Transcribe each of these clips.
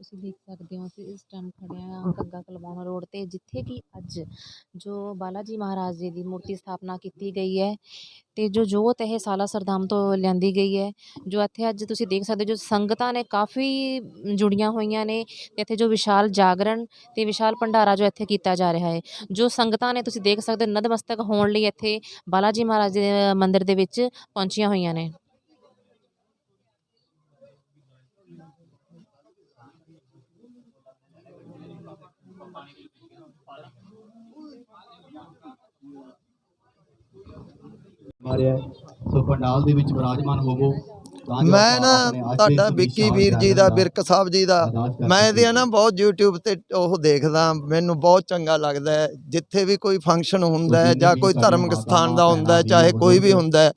ਤੁਸੀਂ ਦੇਖ ਸਕਦੇ ਹੋ ਅਸੀਂ ਇਸ ਟਾਈਮ ਖੜੇ ਹਾਂ। ਕੱਗਾ ਕਲਵਾਉਣਾ ਰੋਡ ਤੇ ਜਿੱਥੇ ਕਿ ਅੱਜ ਜੋ ਬਾਲਾ ਜੀ ਮਹਾਰਾਜ ਜੀ ਦੀ ਮੂਰਤੀ ਸਥਾਪਨਾ ਕੀਤੀ ਗਈ ਹੈ ਤੇ ਜੋ ਜੋਤ ਇਹ ਸਾਲਾਸਰ ਧਾਮ ਤੋਂ ਲਿਆਂਦੀ ਗਈ ਹੈ ਜੋ ਇੱਥੇ ਅੱਜ ਤੁਸੀਂ ਦੇਖ ਸਕਦੇ ਹੋ ਜੋ ਸੰਗਤਾਂ ਨੇ ਕਾਫੀ ਜੁੜੀਆਂ ਹੋਈਆਂ ਨੇ ਤੇ ਇੱਥੇ ਜੋ ਵਿਸ਼ਾਲ ਜਾਗਰਣ ਤੇ ਵਿਸ਼ਾਲ ਭੰਡਾਰਾ ਜੋ ਇੱਥੇ ਕੀਤਾ ਜਾ ਰਿਹਾ ਹੈ ਜੋ ਸੰਗਤਾਂ ਨੇ ਤੁਸੀਂ ਦੇਖ ਸਕਦੇ ਹੋ ਨਤਮਸਤਕ ਹੋਣ ਲਈ ਇੱਥੇ ਬਾਲਾ ਜੀ ਮਹਾਰਾਜ ਦੇ ਮੰਦਿਰ ਦੇ ਵਿੱਚ ਪਹੁੰਚੀਆਂ ਹੋਈਆਂ ਨੇ। ਮਾਰਿਆ। ਸੋ ਪੰਡਾਲ ਦੇ ਵਿੱਚ ਵਿਰਾਜਮਾਨ ਹੋਵੋ। ਤਾਂ ਜੋ ਮੈਂ ਨਾ ਤੁਹਾਡਾ ਵਿੱਕੀ ਵੀਰ ਜੀ ਦਾ ਬਿਰਕ ਸਾਹਿਬ ਜੀ ਦਾ ਮੈਂ ਇਹਦੀਆਂ ਨਾ। ਬਹੁਤ YouTube ਤੇ ਉਹ ਦੇਖਦਾ ਮੈਨੂੰ ਬਹੁਤ ਚੰਗਾ ਲੱਗਦਾ ਹੈ। ਜਿੱਥੇ ਵੀ ਕੋਈ ਫੰਕਸ਼ਨ ਹੁੰਦਾ ਹੈ ਜਾਂ ਕੋਈ ਧਾਰਮਿਕ ਸਥਾਨ ਦਾ ਹੁੰਦਾ ਹੈ ਚਾਹੇ ਕੋਈ ਵੀ ਹੁੰਦਾ ਹੈ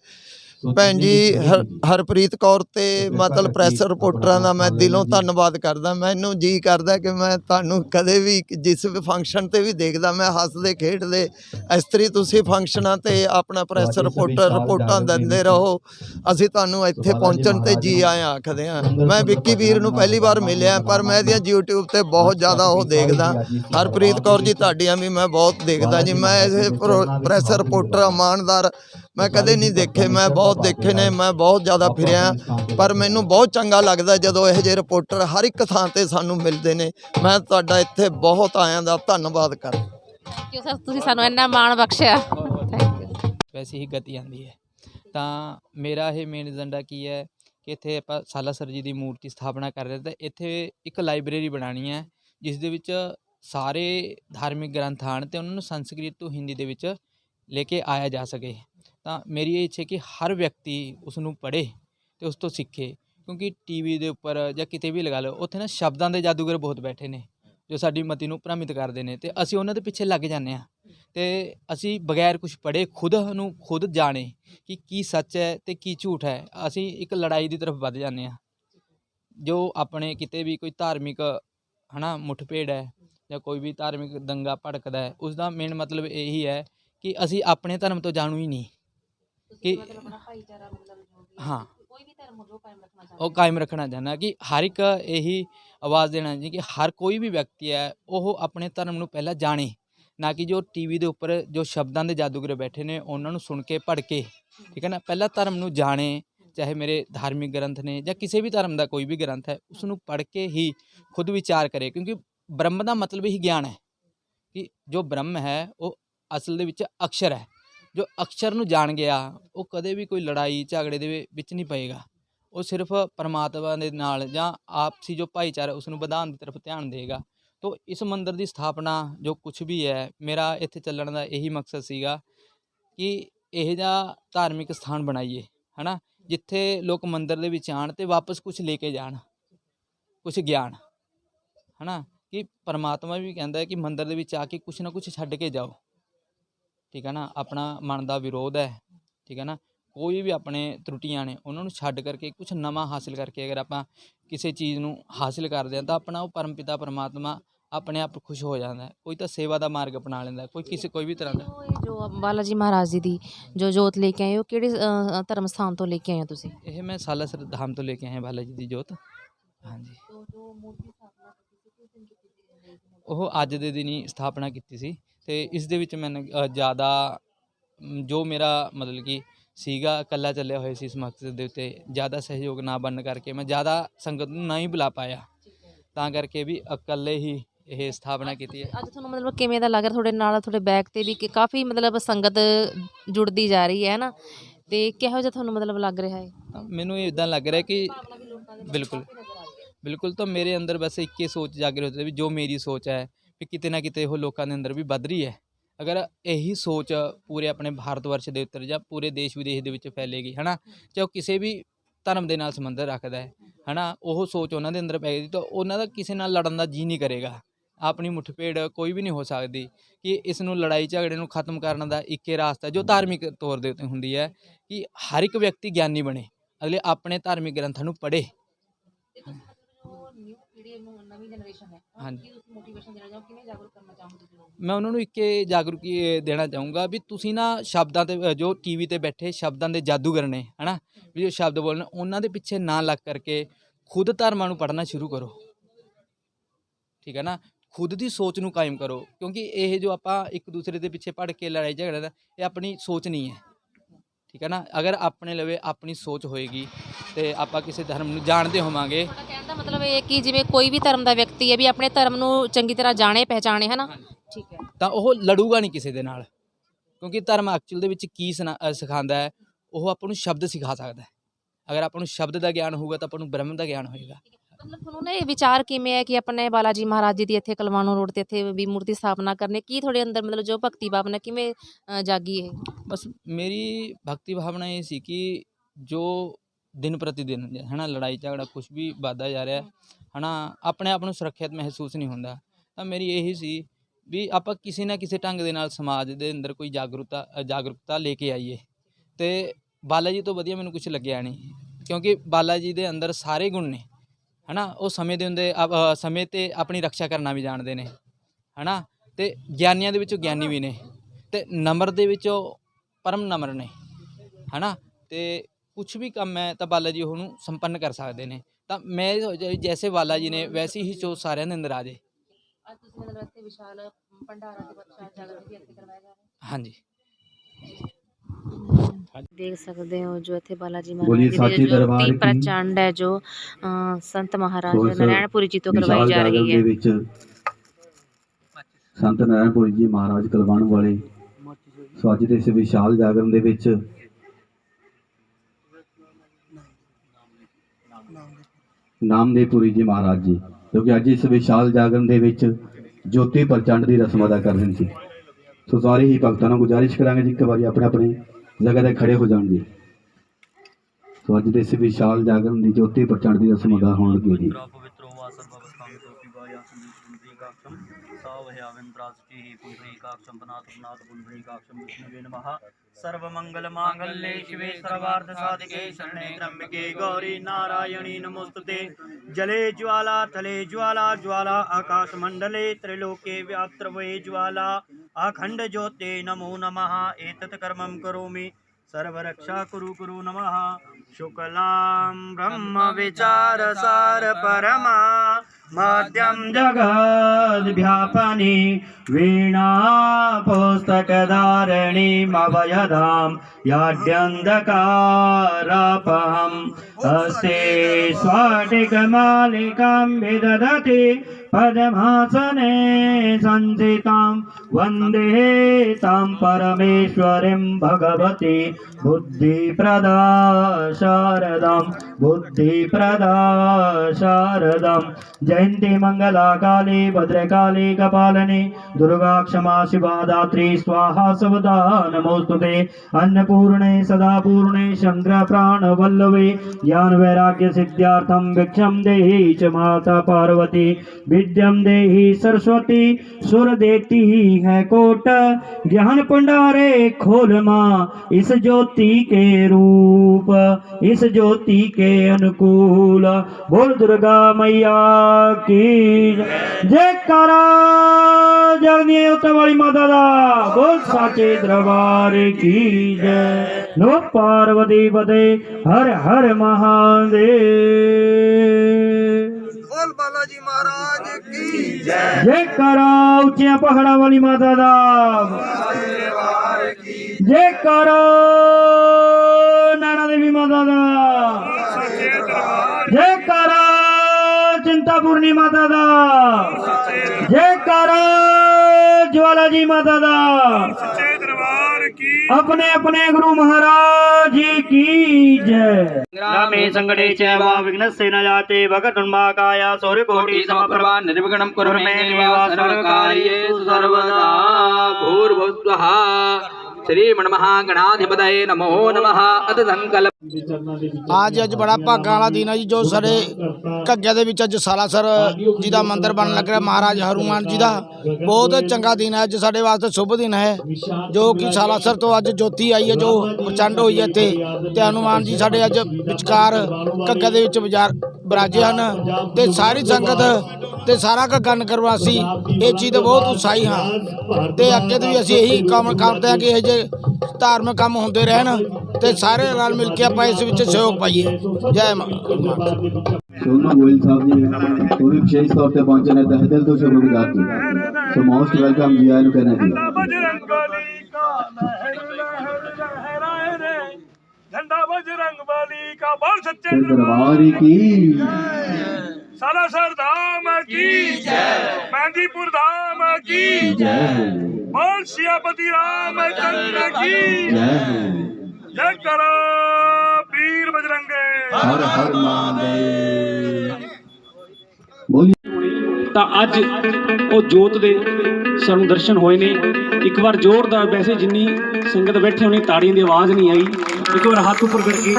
ਭੈਣ ਜੀ ਹਰ- ਹਰਪ੍ਰੀਤ ਕੌਰ ਤੇ ਮਤਲਬ ਪ੍ਰੈਸ ਰਿਪੋਰਟਰਾਂ ਦਾ ਮੈਂ ਦਿਲੋਂ। ਧੰਨਵਾਦ ਕਰਦਾ। ਮੈਨੂੰ ਜੀ ਕਰਦਾ ਕਿ ਮੈਂ ਤੁਹਾਨੂੰ ਕਦੇ ਵੀ ਜਿਸ ਵੀ ਫੰਕਸ਼ਨ ਤੇ ਵੀ ਦੇਖਦਾ ਮੈਂ ਹੱਸਦੇ ਖੇਡਦੇ ਇਸ ਤਰੀ ਤੁਸੀਂ ਫੰਕਸ਼ਨਾਂ ਤੇ ਆਪਣਾ ਪ੍ਰੈਸ ਰਿਪੋਰਟਰ ਰਿਪੋਰਟਾਂ ਦਿੰਦੇ ਰਹੋ। ਅਸੀਂ ਤੁਹਾਨੂੰ ਇੱਥੇ ਪਹੁੰਚਣ ਤੇ ਜੀ ਆਏ ਆਖਦੇ ਹਾਂ। ਮੈਂ ਵਿੱਕੀ ਵੀਰ ਨੂੰ ਪਹਿਲੀ ਵਾਰ ਮਿਲਿਆ ਪਰ ਮੈਂ ਇਹਦੀਆਂ YouTube ਤੇ ਬਹੁਤ ਜ਼ਿਆਦਾ ਉਹ ਦੇਖਦਾ। ਹਰਪ੍ਰੀਤ ਕੌਰ ਜੀ ਤੁਹਾਡੀਆਂ ਵੀ ਮੈਂ ਬਹੁਤ ਦੇਖਦਾ ਜੀ ਮੈਂ ਇਹ ਪ੍ਰੈਸ ਰਿਪੋਰਟਰ ਇਮਾਨਦਾਰ ਮੈਂ ਕਦੇ ਨਹੀਂ ਦੇਖੇ ਮੈਂ ਬਹੁਤ ਦੇਖੇ ਨੇ ਮੈਂ ਬਹੁਤ ਜ਼ਿਆਦਾ ਫਿਰਿਆ ਪਰ ਮੈਨੂੰ ਬਹੁਤ ਚੰਗਾ ਲੱਗਦਾ ਜਦੋਂ ਇਹੋ ਜਿਹੇ ਰਿਪੋਰਟਰ ਹਰ ਇੱਕ ਥਾਂ ਤੇ ਸਾਨੂੰ ਮਿਲਦੇ ਨੇ। ਮੈਂ ਤੁਹਾਡਾ ਇੱਥੇ ਬਹੁਤ ਆਇਆਂ ਦਾ ਧੰਨਵਾਦ ਕਰਦਾ। ਕਿਉਂ ਸਰ ਤੁਸੀਂ ਸਾਨੂੰ ਇੰਨਾ ਮਾਣ ਬਖਸ਼ਿਆ। ਥੈਂਕ ਯੂ ਵੈਸੇ ਹੀ ਗਤੀ ਆਉਂਦੀ ਹੈ। ਤਾਂ ਮੇਰਾ ਇਹ ਮੇਨ ਏਜੰਡਾ ਕੀ ਹੈ ਕਿ ਇੱਥੇ ਆਪਾਂ ਸਾਲਾਸਰ ਜੀ ਦੀ ਮੂਰਤੀ ਸਥਾਪਨਾ ਕਰ ਰਹੇ ਤਾਂ ਇੱਥੇ ਇੱਕ ਲਾਇਬ੍ਰੇਰੀ ਬਣਾਉਣੀ ਹੈ ਜਿਸ ਦੇ ਵਿੱਚ ਸਾਰੇ ਧਾਰਮਿਕ ਗ੍ਰੰਥ ਹਨ ਤੇ ਉਹਨਾਂ ਨੂੰ ਸੰਸਕ੍ਰਿਤ ਤੋਂ ਹਿੰਦੀ ਦੇ ਵਿੱਚ ਲੈ ਕੇ ਆਇਆ ਜਾ ਸਕੇ। ਤਾਂ ਮੇਰੀ ਇਹ ਇੱਛਾ ਹੈ ਕਿ ਹਰ ਵਿਅਕਤੀ ਉਸ ਨੂੰ ਪੜ੍ਹੇ ਅਤੇ ਉਸ ਤੋਂ ਸਿੱਖੇ, ਕਿਉਂਕਿ ਟੀਵੀ ਦੇ ਉੱਪਰ ਜਾਂ ਕਿਤੇ ਵੀ ਲਗਾ ਲਓ, ਉੱਥੇ ਨਾ ਸ਼ਬਦਾਂ ਦੇ ਜਾਦੂਗਰ ਬਹੁਤ ਬੈਠੇ ਨੇ, ਜੋ ਸਾਡੀ ਮਤੀ ਨੂੰ ਭ੍ਰਮਿਤ ਕਰਦੇ ਨੇ ਅਤੇ ਅਸੀਂ ਉਹਨਾਂ ਦੇ ਪਿੱਛੇ ਲੱਗ ਜਾਂਦੇ ਹਾਂ ਅਤੇ ਅਸੀਂ ਬਗੈਰ ਕੁਝ ਪੜ੍ਹੇ ਖੁਦ ਨੂੰ ਖੁਦ ਜਾਣੇ ਕਿ ਕੀ ਸੱਚ ਹੈ ਅਤੇ ਕੀ ਝੂਠ ਹੈ, ਅਸੀਂ ਇੱਕ ਲੜਾਈ ਦੀ ਤਰਫ ਵੱਧ ਜਾਂਦੇ ਹਾਂ। ਜੋ ਆਪਣੇ ਕਿਤੇ ਵੀ ਕੋਈ ਧਾਰਮਿਕ, ਹਨਾ, ਮੁੱਠਭੇੜ ਹੈ ਜਾਂ ਕੋਈ ਵੀ ਧਾਰਮਿਕ ਦੰਗਾ ਭੜਕਦਾ ਹੈ ਉਸ ਦਾ ਮੇਨ ਮਤਲਬ ਇਹੀ ਹੈ ਕਿ ਅਸੀਂ ਆਪਣੇ ਧਰਮ ਤੋਂ ਜਾਣੂ ਹੀ ਨਹੀਂ। ਕਿ ਹਾਂ। ਕੋਈ ਵੀ ਧਰਮ ਹੋਵੇ ਉਹ ਕਾਇਮ ਰੱਖਣਾ ਉਹ ਕਾਇਮ ਰੱਖਣਾ ਚਾਹੁੰਦਾ ਕਿ ਹਰ ਇੱਕ ਇਹੀ ਆਵਾਜ਼ ਦੇਣਾ ਜੀ ਕਿ ਹਰ ਕੋਈ ਵੀ ਵਿਅਕਤੀ ਹੈ ਉਹ ਆਪਣੇ ਧਰਮ ਨੂੰ ਪਹਿਲਾਂ ਜਾਣੇ ਨਾ ਕਿ ਜੋ ਟੀਵੀ ਦੇ ਉੱਪਰ ਜੋ ਸ਼ਬਦਾਂ ਦੇ ਜਾਦੂਗਰ ਬੈਠੇ ਨੇ ਉਹਨਾਂ ਨੂੰ ਸੁਣ ਕੇ ਪੜ੍ਹ ਕੇ ਠੀਕ ਹੈ ਨਾ? ਪਹਿਲਾਂ ਧਰਮ ਨੂੰ ਜਾਣੇ ਚਾਹੇ ਮੇਰੇ ਧਾਰਮਿਕ ਗ੍ਰੰਥ ਨੇ ਜਾਂ ਕਿਸੇ ਵੀ ਧਰਮ ਦਾ ਕੋਈ ਵੀ ਗ੍ਰੰਥ ਹੈ ਉਸ ਨੂੰ ਪੜ੍ਹ ਕੇ ਹੀ ਖੁਦ ਵਿਚਾਰ ਕਰੇ ਕਿਉਂਕਿ ਬ੍ਰਹਮ ਦਾ ਮਤਲਬ ਹੀ ਗਿਆਨ ਹੈ। ਕਿ ਜੋ ਬ੍ਰਹਮ ਹੈ ਉਹ ਅਸਲ ਦੇ ਵਿੱਚ ਅਕਸ਼ਰ ਹੈ। ਜੋ ਅਕਸ਼ਰ ਨੂੰ ਜਾਣ ਗਿਆ, ਉਹ ਕਦੇ ਵੀ ਕੋਈ ਲੜਾਈ, ਝਗੜੇ ਦੇ ਵਿੱਚ ਨਹੀਂ ਪਏਗਾ। ਉਹ ਸਿਰਫ ਪਰਮਾਤਮਾ ਦੇ ਨਾਲ ਜਾਂ ਆਪਸੀ ਜੋ ਭਾਈਚਾਰਾ ਉਸ ਨੂੰ ਵਧਾਉਣ ਦੀ ਤਰਫ ਧਿਆਨ ਦੇਗਾ। ਤੋ ਇਸ ਮੰਦਿਰ ਦੀ ਸਥਾਪਨਾ ਜੋ ਕੁਝ ਵੀ ਹੈ, ਮੇਰਾ ਇੱਥੇ ਚੱਲਣ ਦਾ ਇਹੀ ਮਕਸਦ ਸੀਗਾ ਕਿ ਇਹ ਜਿਹਾ ਧਾਰਮਿਕ ਸਥਾਨ ਬਣਾਈਏ, ਹਨਾ? ਜਿੱਥੇ ਲੋਕ ਮੰਦਿਰ ਦੇ ਵਿੱਚ ਆਣ ਤੇ ਵਾਪਸ ਕੁਝ ਲੈ ਕੇ ਜਾਣ ਕੁਝ ਗਿਆਨ, ਹਨਾ? ਕਿ ਪਰਮਾਤਮਾ ਵੀ ਕਹਿੰਦਾ ਹੈ ਕਿ ਮੰਦਿਰ ਦੇ ਵਿੱਚ ਆ ਕੇ ਕੁਝ ਨਾ ਕੁਝ ਛੱਡ ਕੇ ਜਾਓ। ਠੀਕ ਹੈ ਨਾ ਆਪਣਾ ਮਨ ਦਾ ਵਿਰੋਧ ਹੈ ਠੀਕ ਹੈ ਨਾ। ਕੋਈ ਵੀ ਆਪਣੇ ਤਰੁੱਟੀਆਂ ਨੇ ਉਹਨਾਂ ਨੂੰ ਛੱਡ ਕਰਕੇ ਕੁਝ ਨਵਾਂ ਹਾਸਿਲ ਕਰਕੇ ਅਗਰ ਆਪਾਂ ਕਿਸੇ ਚੀਜ਼ ਨੂੰ ਹਾਸਿਲ ਕਰਦੇ ਹਾਂ ਤਾਂ ਆਪਣਾ ਉਹ ਪਰਮਪਿਤਾ ਪਰਮਾਤਮਾ ਆਪਣੇ ਆਪ ਖੁਸ਼ ਹੋ ਜਾਂਦਾ ਕੋਈ ਤਾਂ ਸੇਵਾ ਦਾ ਮਾਰਗ ਅਪਣਾ ਲੈਂਦਾ ਕੋਈ ਕਿਸੇ ਕੋਈ ਵੀ ਤਰ੍ਹਾਂ ਦਾ। ਉਹ ਜੋ ਬਾਲਾ ਜੀ ਮਹਾਰਾਜ ਜੀ ਦੀ ਜੋ ਜੋਤ ਲੈ ਕੇ ਆਏ ਹੋ ਕਿਹੜੇ ਧਰਮ ਸਥਾਨ ਤੋਂ ਲੈ ਕੇ ਆਏ ਹੋ ਤੁਸੀਂ? ਇਹ ਮੈਂ ਸਾਲਾਸਰ ਧਾਮ ਤੋਂ ਲੈ ਕੇ ਆਇਆ ਬਾਲਾ ਜੀ ਦੀ ਜੋਤ। ਹਾਂਜੀ। ਜੋ ਮੂਰਤੀ ਸਥਾਪਨਾ ਕੀਤੀ ਸੀ ਕਿਸ ਦਿਨ ਕੀਤੀ ਸੀ ਉਹ ਅੱਜ ਦੇ ਦਿਨ ਹੀ ਸਥਾਪਨਾ ਕੀਤੀ ਸੀ ਤੇ ਇਸ ਦੇ ਵਿੱਚ ਮੈਨੂੰ ਜ਼ਿਆਦਾ ਜੋ ਮੇਰਾ ਮਤਲਬ ਕਿ ਸੀਗਾ ਇਕੱਲਾ ਚੱਲਿਆ ਹੋਇਆ ਸੀ ਇਸ ਮਕਸਦ ਦੇ ਉੱਤੇ ਜ਼ਿਆਦਾ ਸਹਿਯੋਗ ਨਾ ਬਣਨ ਕਰਕੇ ਮੈਂ ਜ਼ਿਆਦਾ ਸੰਗਤ ਨੂੰ ਨਹੀਂ ਬੁਲਾ ਪਾਇਆ। ਤਾਂ ਕਰਕੇ ਵੀ ਇਕੱਲੇ ਹੀ ਇਹ ਸਥਾਪਨਾ ਕੀਤੀ ਹੈ। ਅੱਜ ਤੁਹਾਨੂੰ ਮਤਲਬ ਕਿਵੇਂ ਦਾ ਲੱਗ ਰਿਹਾ? ਤੁਹਾਡੇ ਨਾਲ ਤੁਹਾਡੇ ਬੈਕ ਤੇ ਵੀ ਕਿ ਕਾਫੀ ਮਤਲਬ ਸੰਗਤ ਜੁੜਦੀ ਜਾ ਰਹੀ ਹੈ ਨਾ? ਤੇ ਕਿਹੋ ਜਿਹਾ ਤੁਹਾਨੂੰ ਮਤਲਬ ਲੱਗ ਰਿਹਾ ਹੈ? ਮੈਨੂੰ ਇਦਾਂ ਲੱਗ ਰਿਹਾ ਕਿ ਬਿਲਕੁਲ। ਬਿਲਕੁਲ, ਤਾਂ ਮੇਰੇ ਅੰਦਰ ਬਸ ਇੱਕ ਹੀ ਸੋਚ ਜਾਗਰਤ ਹੋਈ ਵੀ ਜੋ ਮੇਰੀ ਸੋਚ ਹੈ ਵੀ ਕਿਤੇ ਨਾ ਕਿਤੇ ਉਹ ਲੋਕਾਂ ਦੇ ਅੰਦਰ ਵੀ ਵੱਧ ਰਹੀ ਹੈ। ਅਗਰ ਇਹੀ ਸੋਚ ਪੂਰੇ ਆਪਣੇ ਭਾਰਤ ਵਰਸ਼ ਦੇ ਉੱਤੇ ਜਾਂ ਪੂਰੇ ਦੇਸ਼ ਵਿਦੇਸ਼ ਦੇ ਵਿੱਚ ਫੈਲੇਗੀ, ਹਨਾ? ਚਾਹੇ ਉਹ ਕਿਸੇ ਵੀ ਧਰਮ ਦੇ ਨਾਲ ਸੰਬੰਧ ਰੱਖਦਾ ਹੈ, ਹਨਾ? ਉਹ ਸੋਚ ਉਹਨਾਂ ਦੇ ਅੰਦਰ ਪੈ ਗਈ ਤਾਂ ਉਹਨਾਂ ਦਾ ਕਿਸੇ ਨਾਲ ਲੜਨ ਦਾ ਜੀ ਨਹੀਂ ਕਰੇਗਾ। ਆਪਣੀ ਮੁੱਠਭੇੜ ਕੋਈ ਵੀ ਨਹੀਂ ਹੋ ਸਕਦੀ ਕਿ ਇਸ ਨੂੰ ਲੜਾਈ ਝਗੜੇ ਨੂੰ ਖਤਮ ਕਰਨ ਦਾ ਇੱਕੇ ਰਾਸਤਾ ਜੋ ਧਾਰਮਿਕ ਤੌਰ ਦੇ ਉੱਤੇ ਹੁੰਦੀ ਹੈ ਕਿ ਹਰ ਇੱਕ ਵਿਅਕਤੀ ਗਿਆਨੀ ਬਣੇ, ਅਗਲੇ ਆਪਣੇ ਧਾਰਮਿਕ ਗ੍ਰੰਥਾਂ ਨੂੰ ਪੜ੍ਹੇ ਨਿਊ ਪੀੜ੍ਹੀ ਨੂੰ ਨਵੀਂ ਜਨਰੇਸ਼ਨ ਹੈ ਹਾਂਜੀ। ਮੋਟੀਵੇਸ਼ਨ ਦੇਣਾ ਚਾਹੋ ਕਿਵੇਂ ਜਾਗਰੂਕ ਕਰਨਾ ਚਾਹੋਗੇ ਤੁਸੀਂ ਲੋਕ? ਮੈਂ ਉਹਨਾਂ ਨੂੰ ਇੱਕੇ ਜਾਗਰੂਕੀ ਇਹ ਦੇਣਾ ਚਾਹੂੰਗਾ ਵੀ ਤੁਸੀਂ ਨਾ ਸ਼ਬਦਾਂ ਤੇ ਅ, ਜੋ ਟੀਵੀ ਤੇ ਬੈਠੇ ਸ਼ਬਦਾਂ ਦੇ ਜਾਦੂਗਰ ਨੇ ਹਨਾ? ਵੀ ਜੋ ਸ਼ਬਦ ਬੋਲਣ ਉਹਨਾਂ ਦੇ ਪਿੱਛੇ ਨਾ ਲੱਗ ਕਰਕੇ ਖੁਦ ਧਰਮਾਂ ਨੂੰ ਪੜ੍ਹਨਾ ਸ਼ੁਰੂ ਕਰੋ। ਠੀਕ ਹੈ ਨਾ? ਖੁਦ ਦੀ ਸੋਚ ਨੂੰ ਕਾਇਮ ਕਰੋ ਕਿਉਂਕਿ ਇਹ ਜੋ ਆਪਾਂ ਇੱਕ ਦੂਸਰੇ ਦੇ ਪਿੱਛੇ ਭੜ ਕੇ ਲੜਾਈ ਝਗੜਾ ਦਾ ਇਹ ਆਪਣੀ ਸੋਚ ਨਹੀਂ ਹੈ। ਠੀਕ ਹੈ ਨਾ? ਅਗਰ ਆਪਣੇ ਲਵੇ ਆਪਣੀ ਸੋਚ ਹੋਏਗੀ ਤੇ ਆਪਾਂ ਕਿਸੇ ਧਰਮ ਨੂੰ ਜਾਣਦੇ ਹੋਵਾਂਗੇ। ਤੁਹਾਡਾ ਕਹਿਣ ਦਾ ਮਤਲਬ ਇਹ ਕਿ ਜਿਵੇਂ ਕੋਈ ਵੀ ਧਰਮ ਦਾ ਵਿਅਕਤੀ ਹੈ ਵੀ ਆਪਣੇ ਧਰਮ ਨੂੰ ਚੰਗੀ ਤਰ੍ਹਾਂ ਜਾਣੇ ਪਹਿਚਾਣੇ ਹੈ ਨਾ ਠੀਕ ਹੈ। ਤਾਂ ਉਹ ਲੜੂਗਾ ਨਹੀਂ ਕਿਸੇ ਦੇ ਨਾਲ। ਕਿਉਂਕਿ ਧਰਮ ਐਕਚੁਅਲ ਦੇ ਵਿੱਚ ਕੀ ਸਿਖਾਉਂਦਾ ਹੈ? ਉਹ ਆਪਾਂ ਨੂੰ ਸ਼ਬਦ ਸਿਖਾ ਸਕਦਾ ਹੈ। ਅਗਰ ਆਪਾਂ ਨੂੰ ਸ਼ਬਦ ਦਾ ਗਿਆਨ ਹੋਊਗਾ ਤਾਂ ਆਪਾਂ ਨੂੰ ਬ੍ਰਹਮ ਦਾ ਗਿਆਨ ਹੋਏਗਾ। ਮਤਲਬ ਤੁਹਾਨੂੰ ਨਾ ਇਹ ਵਿਚਾਰ ਕਿਵੇਂ ਹੈ ਕਿ ਆਪਣੇ ਬਾਲਾ ਜੀ ਮਹਾਰਾਜ ਜੀ ਦੀ ਇੱਥੇ ਕਲਵਾਨੋ ਰੋਡ ਤੇ ਇੱਥੇ ਵੀ ਮੂਰਤੀ ਸਥਾਪਨਾ ਕਰਨੀ ਕੀ ਤੁਹਾਡੇ ਅੰਦਰ ਮਤਲਬ ਜੋ ਭਗਤੀ ਭਾਵਨਾ ਕਿਵੇਂ ਅ, ਜਾਗੀ ਇਹ? ਬਸ ਮੇਰੀ ਭਗਤੀ ਭਾਵਨਾ ਇਹ ਸੀ ਕਿ ਜੋ ਦਿਨ ਪ੍ਰਤੀ ਦਿਨ ਹੈ ਨਾ ਲੜਾਈ ਝਗੜਾ ਕੁਝ ਵੀ ਵੱਧਦਾ ਜਾ ਰਿਹਾ ਹੈ ਨਾ ਆਪਣੇ ਆਪ ਨੂੰ ਸੁਰੱਖਿਅਤ ਮਹਿਸੂਸ ਨਹੀਂ ਹੁੰਦਾ। ਤਾਂ ਮੇਰੀ ਇਹੀ ਸੀ ਵੀ ਆਪਾਂ ਕਿਸੇ ਨਾ ਕਿਸੇ ਢੰਗ ਦੇ ਨਾਲ ਸਮਾਜ ਦੇ ਅੰਦਰ ਕੋਈ ਜਾਗਰੂਕਤਾ ਅ, ਜਾਗਰੂਕਤਾ ਲੈ ਕੇ ਆਈਏ। ਤੇ ਬਾਲਾ ਜੀ ਤੋਂ ਵਧੀਆ ਮੈਨੂੰ ਕੁਝ ਲੱਗਿਆ ਨਹੀਂ ਕਿਉਂਕਿ ਬਾਲਾ ਜੀ ਦੇ ਅੰਦਰ ਸਾਰੇ ਗੁਣ ਨੇ। ਹਨਾ? ਉਹ ਸਮੇਂ ਦੇ ਹੁੰਦੇ ਆਪ- ਸਮੇਂ ਤੇ ਆਪਣੀ ਰੱਖਿਆ ਕਰਨਾ ਵੀ ਜਾਣਦੇ ਨੇ ਹਨਾ? ਤੇ ਗਿਆਨੀਆਂ ਦੇ ਵਿੱਚੋਂ ਗਿਆਨੀ ਵੀ ਨੇ ਤੇ ਨੰਬਰ ਦੇ ਵਿੱਚੋਂ ਪਰਮ ਨਮਰ ਨੇ ਹਨਾ? ਤੇ ਕੁਝ ਵੀ ਕੰਮ ਹੈ ਤਾਂ ਬਾਲਾ ਜੀ ਉਹਨੂੰ ਸੰਪੰਨ ਕਰ ਸਕਦੇ ਨੇ। ਤਾਂ ਮੈਂ ਸੋਚਿਆ ਵੀ ਜੈਸੇ ਬਾਲਾ ਜੀ ਨੇ ਵੈਸੀ ਹੀ ਸੋਚ ਸਾਰਿਆਂ ਦੇ ਅੰਦਰ ਆ ਜਾਏ ਅੱਜ ਤੁਸੀਂ ਮਤਲਬ ਇੱਥੇ ਵਿਸ਼ਾਲ ਭੰਡਾਰਾ ਤੇ ਬੱਚਾ ਜਾਗਰਣ ਵੀ ਇੱਥੇ ਕਰਵਾਇਆ ਜਾ ਰਿਹਾ। ਹਾਂਜੀ। ਦੇਖ ਸਕਦੇ ਹੋ ਜੋ ਇੱਥੇ ਬਾਲਾਜੀ ਮਹਾਰਾਜ ਦੀ ਜੋ ਤੀਨ ਪ੍ਰਚੰਡ ਹੈ ਜੋ ਸੰਤ ਮਹਾਰਾਜ ਨਰੈਣਪੁਰੀ ਜੀ ਤੋਂ ਕਰਵਾਈ ਜਾ ਰਹੀ ਹੈ। ਵਿੱਚ ਸੰਤ ਨਰੈਣਪੁਰੀ ਜੀ ਮਹਾਰਾਜ ਕਲਵਾਣ ਵਾਲੇ। ਸੋ ਦੇ ਇਸ ਵਿਸ਼ਾਲ ਜਾਗਰਣ ਦੇ ਵਿੱਚ ਨਾਮਦੇਵਪੁਰੀ ਜੀ ਮਹਾਰਾਜ ਜੀ ਕਿਉਂਕਿ ਅੱਜ ਇਸ ਵਿਸ਼ਾਲ ਜਾਗਰਨ ਦੇ ਵਿੱਚ ਜੋਤੀ ਪ੍ਰਚੰਡ ਦੀ ਰਸਮ ਅਦਾ ਕਰ ਸੀ। ਸੋ ਸਾਰੇ ਹੀ ਭਗਤਾਂ ਨੂੰ ਗੁਜ਼ਾਰਿਸ਼ ਕਰਾਂਗੇ ਜੀ, ਇੱਕ ਵਾਰੀ ਆਪਣੇ ਆਪਣੇ ਜਗ੍ਹਾ ਤੇ ਖੜੇ ਹੋ ਜਾਣ ਜੀ। ਸੋ ਅੱਜ ਦੇ ਇਸ ਵਿਸ਼ਾਲ ਜਾਗਰਣ ਦੀ ਜੋਤੀ ਪ੍ਰਚੰਡ ਦੀ ਰਸਮ ਅਦਾ ਹੋਣ ਲੱਗੀ ਜੀ। सावयावेन्द्राष्टिः पुण्डरीकाक्षं पनाथनाथ पुण्डरीकाक्षं विष्णुवे शरणे त्र्यम्बके गौरी नारायणी नमोस्तुते। जले ज्वाला, थले ज्वाला ज्वाला आकाशमण्डले, त्रिलोके व्याप्तवे ज्वाला अखण्ड ज्योते नमो नमः। एतत् कर्मं करोमि। सर्वरक्षा कुरु कुरु नमः। शुक्लां ब्रह्मविचारसार परमा। मध्यं जगद्व्यापनि वीणा पुस्तकधारणीमवयधां याड्यन्धकारापहम् अस्ते स्वाटिकमालिकां विदधति पद्मासने संसितां वन्दे तां परमेश्वरीं भगवती बुद्धिप्रदा शारदां बुद्धिप्रदा शारदां जयन्ती मङ्गलाकाली भद्रकाली, कपालिनी दुर्गा क्षमा शिवा दात्री स्वाहा, सवदा, नमोऽस्तु ते। अन्नपूर्णे सदा पूर्णे शङ्करप्राणवल्लभे ज्ञानवैराग्यसिद्ध्यार्थं भिक्षं देहि च माता पार्वती। विद्यं देहि सरस्वती सुर देती है कोट। ज्ञान भंडारे खोल माँ इस ज्योति के रूप, इस ज्योति के अनुकूल। बोल दुर्गा मैया। ਜੇ ਕਰਾ ਜਗਨੀ ਉਤੇ ਵਾਲੀ ਮਾਤਾ ਦਾ ਬੋਲ ਸਾਚੇ ਦਰਬਾਰ ਕੀ ਜੈ ਨੋ ਪਾਰਵਤੀ ਬਦੇ ਹਰ ਹਰ ਮਹਾਦੇਵ। ਬੋਲ ਬਾਲਾ ਜੀ ਮਹਾਰਾਜ ਕੀ ਜੈ। ਜੇ ਕਰਾ ਉੱਚੀਆਂ ਪਹਾੜਾਂ ਵਾਲੀ ਮਾਤਾ ਦਾ। ਦਰਬਾਰ ਕੀ ਜੈ। ਕਰਾ ਚਿੰਤਾਪੂਰਨੀ ਮਾਤਾ ਦਾ ਜੈ ਕਰਾ ਜਵਾਲਾ ਜੀ ਮਾਤਾ ਦਾ अपने अपने गुरु महाराज की जय रामे संगड़े च वा विघ्नस्य न जाते भगतुन्माकाय सौर्यकोटि समप्रभा निर्विघ्नं कुरु मे निवास सर्वकार्येषु सर्वदा भूर्भुवः श्रीमन्महागणाधिपतये नमो नमः अथ संकल्प ਅੱਜ ਅੱਜ ਬੜਾ ਭਾਗਾਂ ਵਾਲਾ ਦਿਨ ਹੈ ਜੀ ਜੋ ਸਾਡੇ ਘੱਗਿਆ ਦੇ ਵਿੱਚ ਅੱਜ ਸਾਲਾਸਰ ਜੀ ਦਾ ਮੰਦਿਰ ਬਣਨ ਲੱਗ ਰਿਹਾ ਮਹਾਰਾਜ ਹਰੂਮਾਨ ਜੀ ਦਾ ਬਹੁਤ ਚੰਗਾ ਦਿਨ ਹੈ ਅੱਜ ਸਾਡੇ ਵਾਸਤੇ ਸ਼ੁਭ ਦਿਨ ਹੈ ਜੋ ਕਿ ਸਾਲਾਸਰ ਤੋਂ ਅੱਜ ਜੋਤੀ ਆਈ ਹੈ ਜੋ ਪ੍ਰਚੰਡ ਹੋਈ ਹੈ ਇੱਥੇ ਤੇ ਹਨੂਮਾਨ ਜੀ ਸਾਡੇ ਅੱਜ ਵਿਚਕਾਰ ਘੱਗਿਆ ਦੇ ਵਿੱਚ ਵਿਚਾਰ ਵਿਰਾਜੇ ਹਨ ਤੇ ਸਾਰੀ ਸੰਗਤ ਤੇ ਸਾਰਾ ਘੱਗਾ ਨਗਰ ਵਾਸੀ ਇਹ ਚੀਜ਼ ਦੇ ਬਹੁਤ ਉਤਸ਼ਾਹੀ ਹਾਂ। ਤੇ ਅੱਗੇ ਤੋਂ ਵੀ ਅਸੀਂ ਇਹੀ ਕੰਮ ਕਰਦੇ ਹਾਂ ਕਿ ਇਹ ਜੇ ਧਾਰਮਿਕ ਕੰਮ ਹੁੰਦੇ ਰਹਿਣ ਤੇ ਸਾਰੇ ਨਾਲ ਮਿਲ ਕੇ ਆਪਾਂ ਇਸ ਵਿੱਚ ਸਹਿਯੋਗ ਪਾਈਏ। ਜੈ ਮਾਂ ਸੋਨਾ ਗੋਇਲ ਸਾਹਿਬ ਜੀ ਉਹ ਵੀ ਵਿਸ਼ੇਸ਼ ਤੌਰ ਤੇ ਪਹੁੰਚੇ ਨੇ ਤਹਿ ਤੋਂ ਸ਼ੁਕਰਗੁਜ਼ਾਰ ਜੀ ਸੋ ਮੋਸਟ ਵੈਲਕਮ ਜੀ ਆਇਆਂ ਨੂੰ ਕਹਿਣਾ ਜੀ ਰੰਗ ਵਾਲੀ ਕਾ ਬਲ ਸੱਚੇ ਦਰਬਾਰੀ ਕੀ? ਸਾਰਾ ਸਰ ਕੀ ਜੈ? ਮਹਿੰਦੀਪੁਰ ਧਾਮ ਕੀ ਜੈ? ਬੋਲ ਸਿਆਪਤੀ ਰਾਮ ਚੰਦਰ ਕੀ ਜੈ? ਜੈ ਕਰੋ ਪੀਰ ਬਜਰੰਗੇ। ਹਰ ਹਰ ਮਹਾਦੇਵ। ਤਾਂ ਅੱਜ ਉਹ ਜੋਤ ਦੇ ਸਰਵ ਦਰਸ਼ਨ ਹੋਏ ਨੇ। ਇੱਕ ਵਾਰ ਜ਼ੋਰਦਾਰ ਵੈਸੇ ਜਿੰਨੀ ਸੰਗਤ ਬੈਠੀ ਹੋਣੀ ਤਾੜੀ ਦੀ ਆਵਾਜ਼ ਨਹੀਂ ਆਈ। ਇੱਕ ਵਾਰ ਹੱਥ ਉੱਪਰ ਕਰਕੇ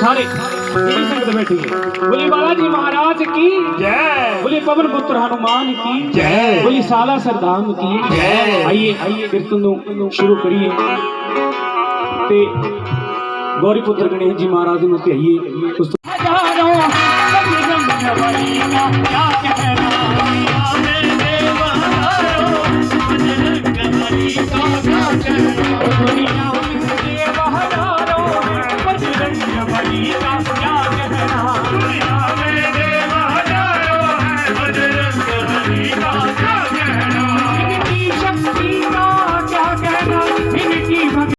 ਸਾਰੇ ਜਿਹੜੀ ਸੰਗਤ ਬੈਠੀ ਹੈ ਬੋਲੀ ਬਾਲਾ ਜੀ ਮਹਾਰਾਜ ਕੀ? ਜੈ। ਬੋਲੀ ਪਵਨ ਪੁੱਤਰ ਹਨੂਮਾਨ ਕੀ? ਜੈ। ਬੋਲੀ ਸਾਲਾ ਸਰਦਾਮ ਕੀ? ਜੈ। ਆਈਏ ਆਈਏ ਕੀਰਤਨ ਨੂੰ ਸ਼ੁਰੂ ਕਰੀਏ। ਤੇ ਗੌਰੀ ਪੁੱਤਰ ਗਣੇਸ਼ ਜੀ ਮਹਾਰਾਜ ਨੂੰ ਧਿਆਈਏ। ਉਸ ਤੋਂ ਹਜ਼ਾਰਾਂ ਜੰਮ